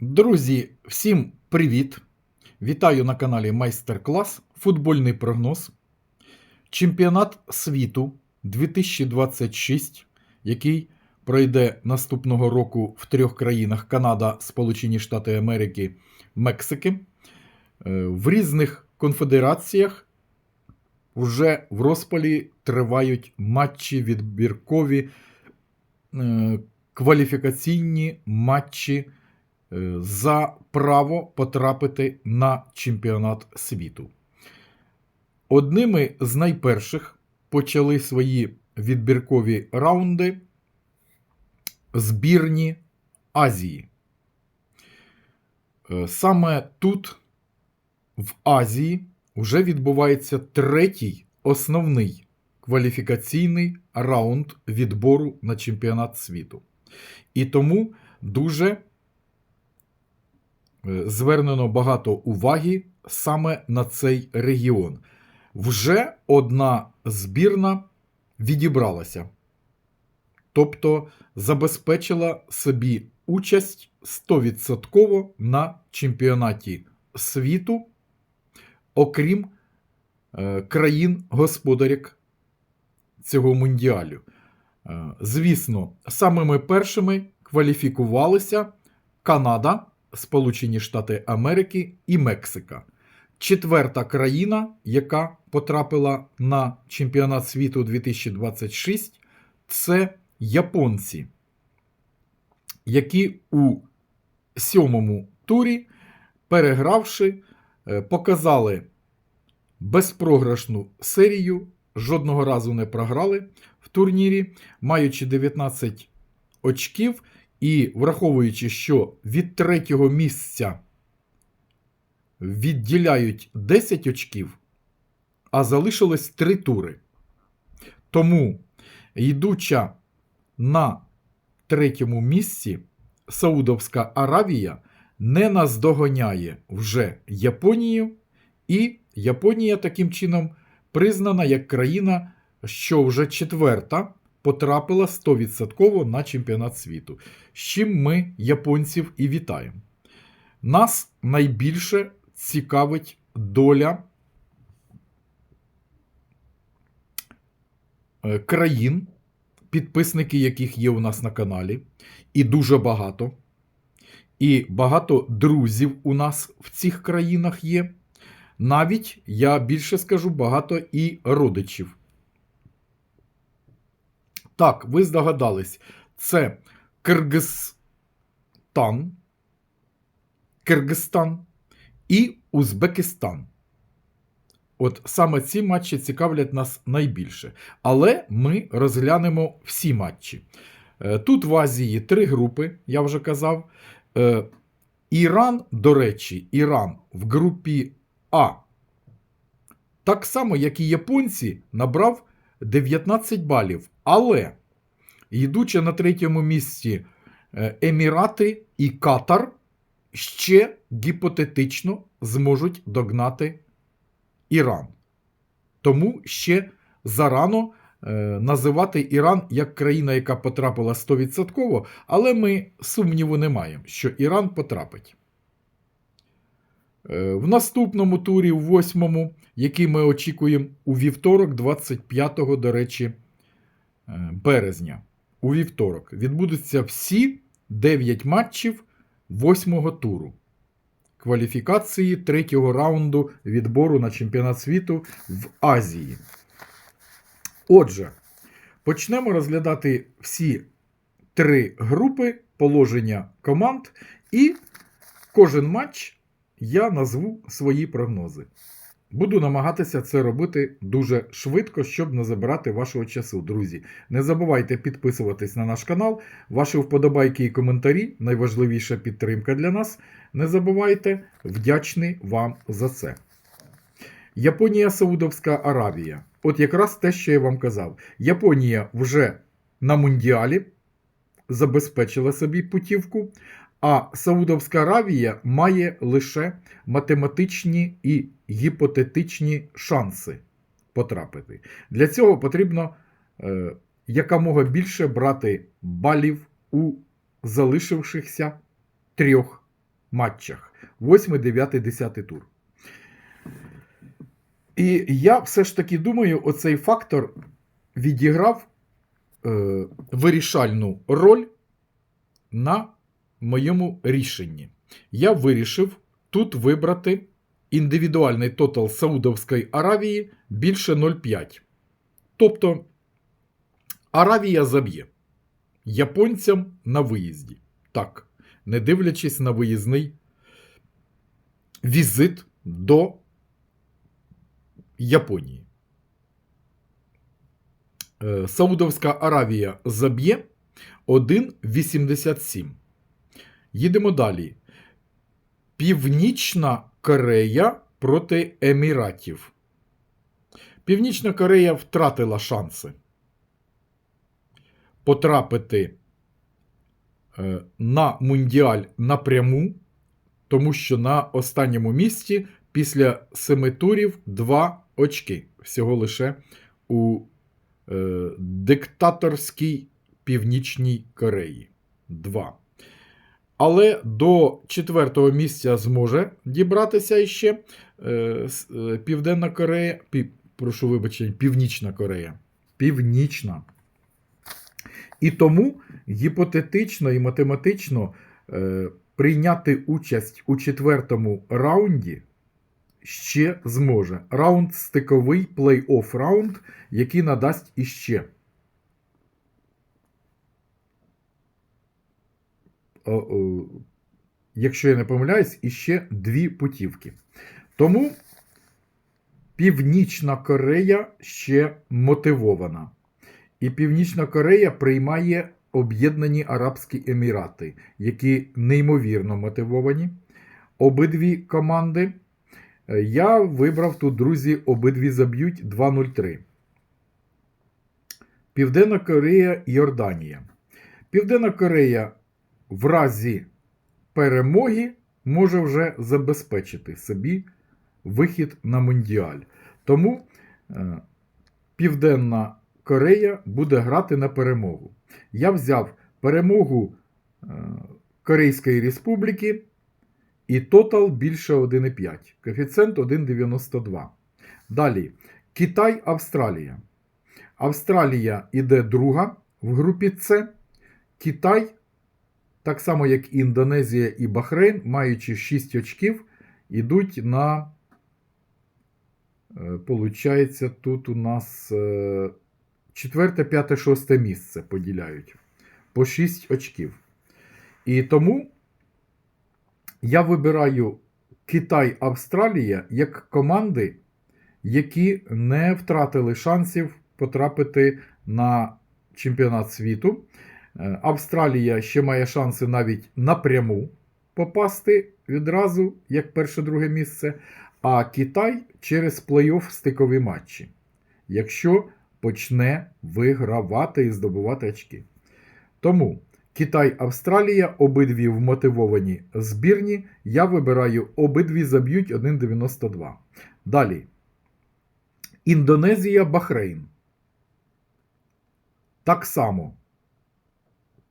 Друзі, всім привіт! Вітаю на каналі Майстер-клас Футбольний прогноз. Чемпіонат світу 2026, який пройде наступного року в трьох країнах Канада, Сполучені Штати Америки, Мексики. Е, В різних конфедераціях вже в розпалі тривають матчі відбіркові, е, кваліфікаційні матчі за право потрапити на чемпіонат світу. Одними з найперших почали свої відбіркові раунди збірні Азії. Е, Саме тут, в Азії, вже відбувається третій основний кваліфікаційний раунд відбору на чемпіонат світу. І тому дуже е, звернено багато уваги саме на цей регіон. Вже одна збірна відібралася, тобто забезпечила собі участь 100% на чемпіонаті світу, окрім е, країн-господаряк цього мундіалю. Е, Звісно, самими першими кваліфікувалися Канада, Сполучені Штати Америки і Мексика. Четверта країна, яка потрапила на чемпіонат світу 2026, це японці, які у сьомому турі, перегравши, е, показали безпрограшну серію, жодного разу не програли в турнірі, маючи 19 очків і враховуючи, що від третього місця відділяють 10 очків, а залишилось 3 тури. Тому, йдуча на третьому місці, Саудовська Аравія не наздоганяє вже Японію, і Японія таким чином признана як країна, що вже четверта потрапила 100% на чемпіонат світу. З чим ми японців і вітаємо. Нас найбільше цікавить доля е, країн, підписники яких є у нас на каналі, і дуже багато. І багато друзів у нас в цих країнах є. Навіть, я більше скажу, багато і родичів. Так, ви здогадались, це Киргизстан, Киргизстан і Узбекистан. От саме ці матчі цікавлять нас найбільше. Але ми розглянемо всі матчі. Е, Тут в Азії три групи, я вже казав. Е, Іран, до речі, Іран в групі А. Так само, як і японці, набрав 19 балів. Але, йдучи на третьому місці е, Емірати і Катар, ще гіпотетично зможуть догнати Іран. Тому ще зарано е, називати Іран як країна, яка потрапила 100%, але ми сумніву не маємо, що Іран потрапить. Е, В наступному турі, в восьмому, який ми очікуємо у вівторок, 25, до речі, е, березня. У вівторок відбудуться всі 9 матчів восьмого туру кваліфікації третього раунду відбору на чемпіонат світу в Азії. Отже, почнемо розглядати всі три групи положення команд, і кожен матч я назву свої прогнози. Буду намагатися це робити дуже швидко, щоб не забирати вашого часу, друзі. Не забувайте підписуватись на наш канал, ваші вподобайки і коментарі найважливіша підтримка для нас. Не забувайте, вдячний вам за це. Японія, Саудовська Аравія. От якраз те, що я вам казав. Японія вже на Мундіалі забезпечила собі путівку, а Саудовська Аравія має лише математичні і гіпотетичні шанси потрапити. Для цього потрібно е, якомога більше брати балів у залишившихся трьох матчах. 8, 9, 10 тур. І я все ж таки думаю, оцей фактор відіграв е, вирішальну роль на моєму рішенні. Я вирішив тут вибрати індивідуальний тотал Саудовської Аравії більше 0,5. Тобто Аравія заб'є японцям на виїзді. Так, не дивлячись на виїзний візит до Японії. Е, Саудовська Аравія заб'є 1,87. Їдемо далі. Північна Корея проти Еміратів. Північна Корея втратила шанси потрапити е, на Мундіаль напряму, тому що на останньому місці після семи турів два очки. Всього лише у е, диктаторській Північній Кореї. Два. Але до четвертого місця зможе дібратися іще е, е, Південна Корея. Пі, прошу вибачення, Північна Корея. Північна. І тому гіпотетично і математично е, прийняти участь у четвертому раунді ще зможе. Раунд стиковий плей-офф раунд, який надасть іще. Якщо я не помиляюсь, іще дві путівки. Тому Північна Корея ще мотивована. І Північна Корея приймає Об'єднані Арабські Емірати, які неймовірно мотивовані. Обидві команди. Е, Я вибрав тут, друзі, обидві заб'ють 2-0-3. Південна Корея Йорданія. Південна Корея в разі перемоги може вже забезпечити собі вихід на Мундіаль. Тому е, Південна Корея буде грати на перемогу. Я взяв перемогу е, Корейської Республіки і тотал більше 1,5. Коефіцієнт 1,92. Далі Китай, Австралія. Австралія іде друга в групі С. Китай, так само як Індонезія і Бахрейн, маючи 6 очків, ідуть на. е, Получається, тут у нас е, четверте, п'яте, шосте місце поділяють по 6 очків. І тому я вибираю Китай, Австралія як команди, які не втратили шансів потрапити на чемпіонат світу. Е, Австралія ще має шанси навіть напряму попасти відразу, як перше-друге місце, а Китай через плей-офф стикові матчі, якщо почне вигравати і здобувати очки. Тому Китай, Австралія, обидві вмотивовані збірні. Я вибираю обидві заб'ють 1,92. Далі. Індонезія, Бахрейн. Так само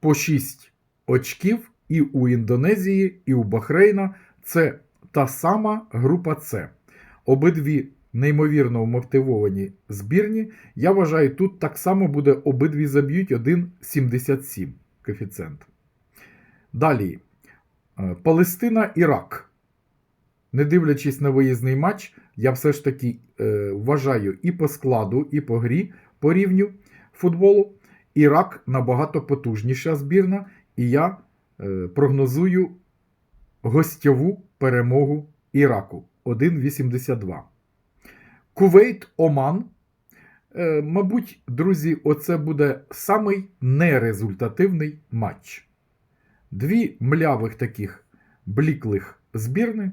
по 6 очків і у Індонезії, і у Бахрейна. Це та сама група С. Обидві неймовірно вмотивовані збірні. Я вважаю, тут так само буде обидві заб'ють 1,77 коефіцієнт. Далі. Е, Палестина, Ірак. Не дивлячись на виїзний матч, я все ж таки е, вважаю і по складу, і по грі по рівню футболу. Ірак набагато потужніша збірна, і я е, прогнозую гостьову перемогу Іраку 1,82. Кувейт, Оман. Е, мабуть, друзі, оце буде самий нерезультативний матч. Дві млявих таких бліклих збірни.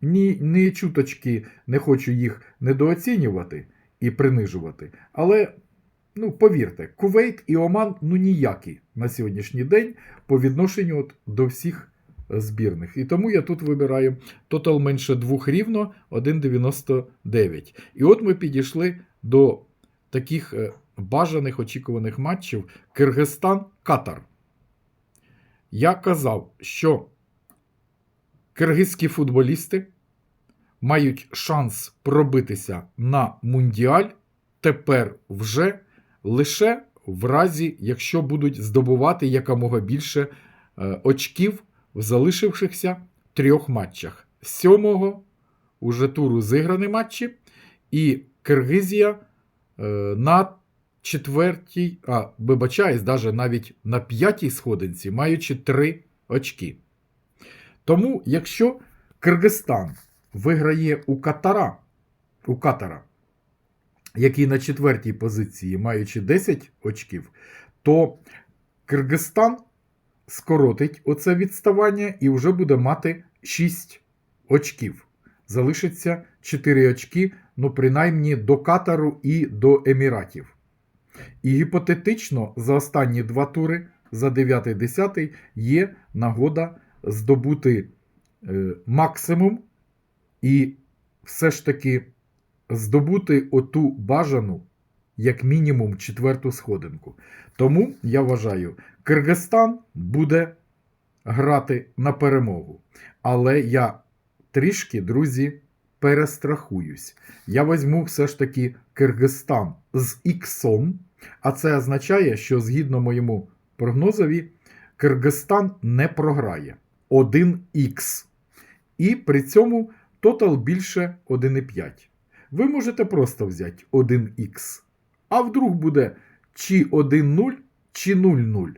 Ні, ні чуточки не хочу їх недооцінювати і принижувати. Але, ну, повірте, Кувейт і Оман ну ніякі на сьогоднішній день по відношенню от до всіх збірних. І тому я тут вибираю тотал менше двох рівно 1,99. І от ми підійшли до таких е, бажаних очікуваних матчів Киргизстан, Катар. я казав, що киргизькі футболісти мають шанс пробитися на Мундіаль тепер вже лише в разі, якщо будуть здобувати якомога більше е, очків в залишившихся трьох матчах. Сьомого уже туру зіграні матчі, і Киргизія е, на четвертій, а вибачаюсь, навіть навіть на п'ятій сходинці, маючи три очки. Тому, якщо Киргизстан виграє у Катара, у Катара, який на четвертій позиції, маючи 10 очків, то Киргизстан скоротить оце відставання і вже буде мати 6 очків. Залишиться 4 очки, ну, принаймні до Катару і до Еміратів. І гіпотетично за останні два тури, за 9-10, є нагода здобути е, максимум і все ж таки здобути оту бажану, як мінімум, четверту сходинку. Тому я вважаю, Киргизстан буде грати на перемогу. Але я трішки, друзі, перестрахуюсь. Я візьму все ж таки Киргизстан з іксом, а це означає, що згідно моєму прогнозові, Киргизстан не програє 1х. І при цьому тотал більше 1,5. Ви можете просто взяти 1х. А вдруг буде чи 1,0, чи 0,0.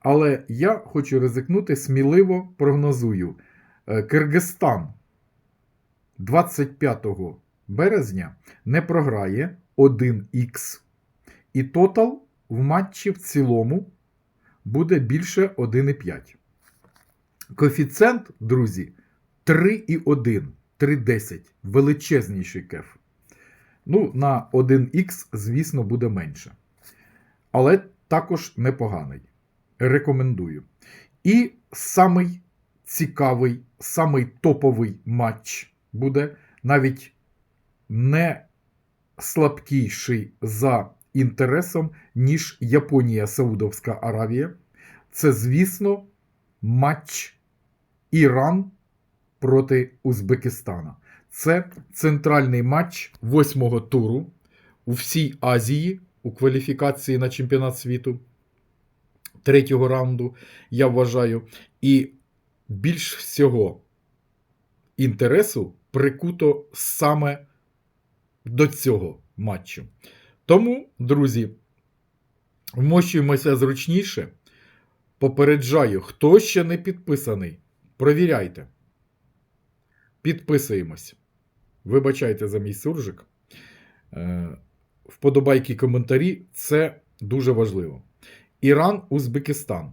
Але я хочу ризикнути, сміливо прогнозую. Е, Киргизстан 25 березня не програє 1х. І тотал в матчі в цілому буде більше 1,5. Коефіцієнт, друзі, 3,1, 3,10. Величезніший кеф. Ну, на 1х, звісно, буде менше. Але також непоганий. Рекомендую. І самий цікавий, самий топовий матч буде навіть не слабкіший за інтересом, ніж Японія Саудовська Аравія. Це, звісно, матч Іран проти Узбекистана. Це центральний матч восьмого туру у всій Азії у кваліфікації на чемпіонат світу третього раунду, я вважаю. І більш всього інтересу прикуто саме до цього матчу. Тому, друзі, вмощуємося зручніше. Попереджаю, хто ще не підписаний, провіряйте. Підписуємось. Вибачайте за мій суржик. Е, Вподобайки коментарі це дуже важливо. Іран, Узбекистан.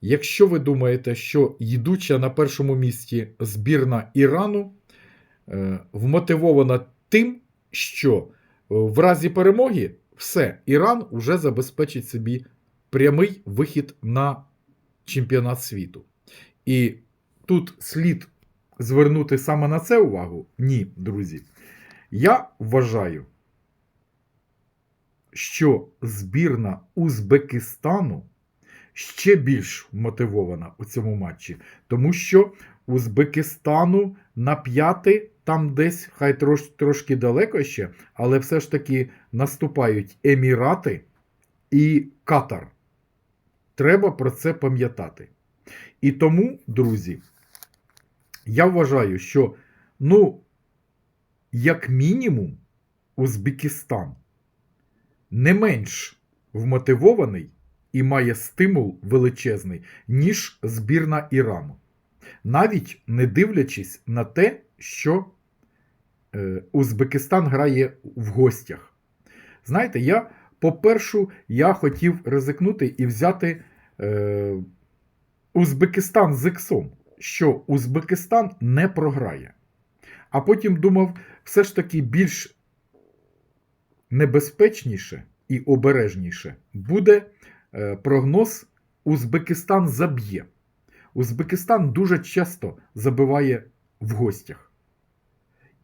Якщо ви думаєте, що йдуча на першому місці збірна Ірану е, вмотивована тим, що в разі перемоги все, Іран вже забезпечить собі прямий вихід на чемпіонат світу. І тут слід звернути саме на це увагу? Ні, друзі. Я вважаю, що збірна Узбекистану ще більш мотивована у цьому матчі, тому що Узбекистану на п'яти, там десь, хай трош, трошки далеко ще, але все ж таки наступають Емірати і Катар. Треба про це пам'ятати. І тому, друзі, я вважаю, що, ну, як мінімум, Узбекистан не менш вмотивований і має стимул величезний, ніж збірна Ірану. Навіть не дивлячись на те, що е, Узбекистан грає в гостях. Знаєте, я, по-перше, я хотів ризикнути і взяти е, Узбекистан з іксом, що Узбекистан не програє. А потім думав, все ж таки більш небезпечніше і обережніше буде е, прогноз Узбекистан заб'є. Узбекистан дуже часто забиває в гостях.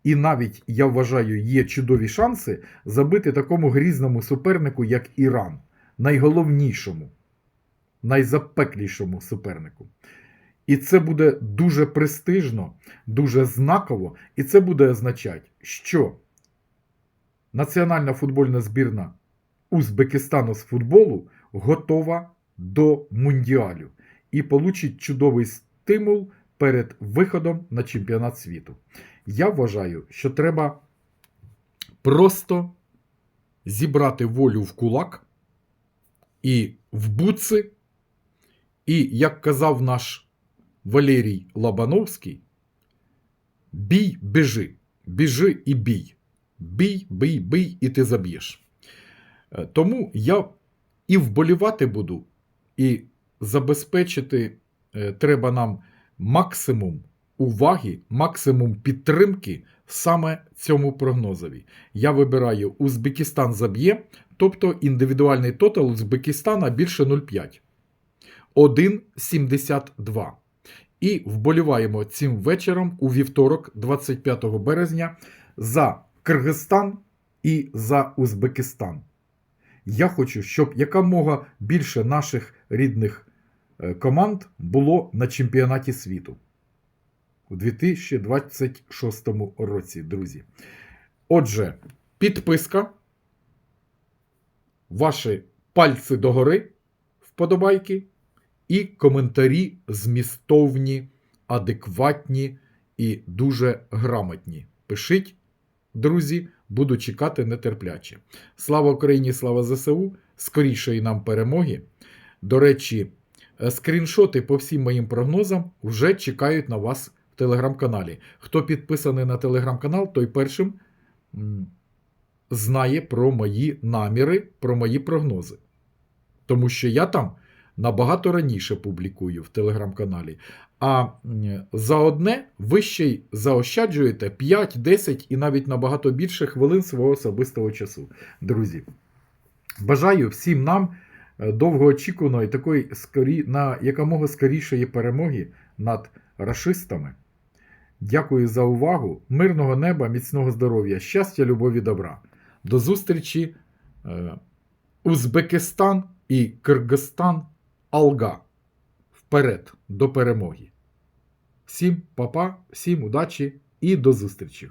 І навіть, я вважаю, є чудові шанси забити такому грізному супернику, як Іран. найголовнішому, найзапеклішому супернику. І це буде дуже престижно, дуже знаково, і це буде означати, що національна футбольна збірна Узбекистану з футболу готова до мундіалю і получить чудовий стимул перед виходом на чемпіонат світу. Я вважаю, що треба просто зібрати волю в кулак і в буци, і, як казав наш Валерій Лобановський, бій, біжи, біжи і бій. Бій, бий, бий, і ти заб'єш. Е, Тому я і вболівати буду, і забезпечити е, треба нам максимум уваги, максимум підтримки саме цьому прогнозові. Я вибираю Узбекистан заб'є, тобто індивідуальний тотал Узбекистана більше 0,5. 1,72. І вболіваємо цим вечором у вівторок, 25 березня, за Киргизстан і за Узбекистан. Я хочу, щоб якомога більше наших рідних е, команд було на чемпіонаті світу у 2026 році, друзі. Отже, підписка, ваші пальці догори, вподобайки і коментарі змістовні, адекватні і дуже грамотні. Пишіть, друзі, буду чекати нетерпляче. Слава Україні, слава ЗСУ! Скорішої нам перемоги. До речі, е, скріншоти по всім моїм прогнозам вже чекають на вас в телеграм-каналі. Хто підписаний на телеграм-канал, той першим знає про мої наміри, про мої прогнози. Тому що я там набагато раніше публікую в телеграм-каналі. А за одне ви ще й заощаджуєте 5, 10 і навіть набагато більше хвилин свого особистого часу. Друзі, бажаю всім нам е, довгоочікуваної такої скорі, на якомога скорішої перемоги над рашистами. Дякую за увагу. Мирного неба, міцного здоров'я, щастя, любові, добра. До зустрічі. Е, Узбекистан і Киргизстан Алга. Вперед до перемоги. Всім папа, всім удачі і до зустрічі!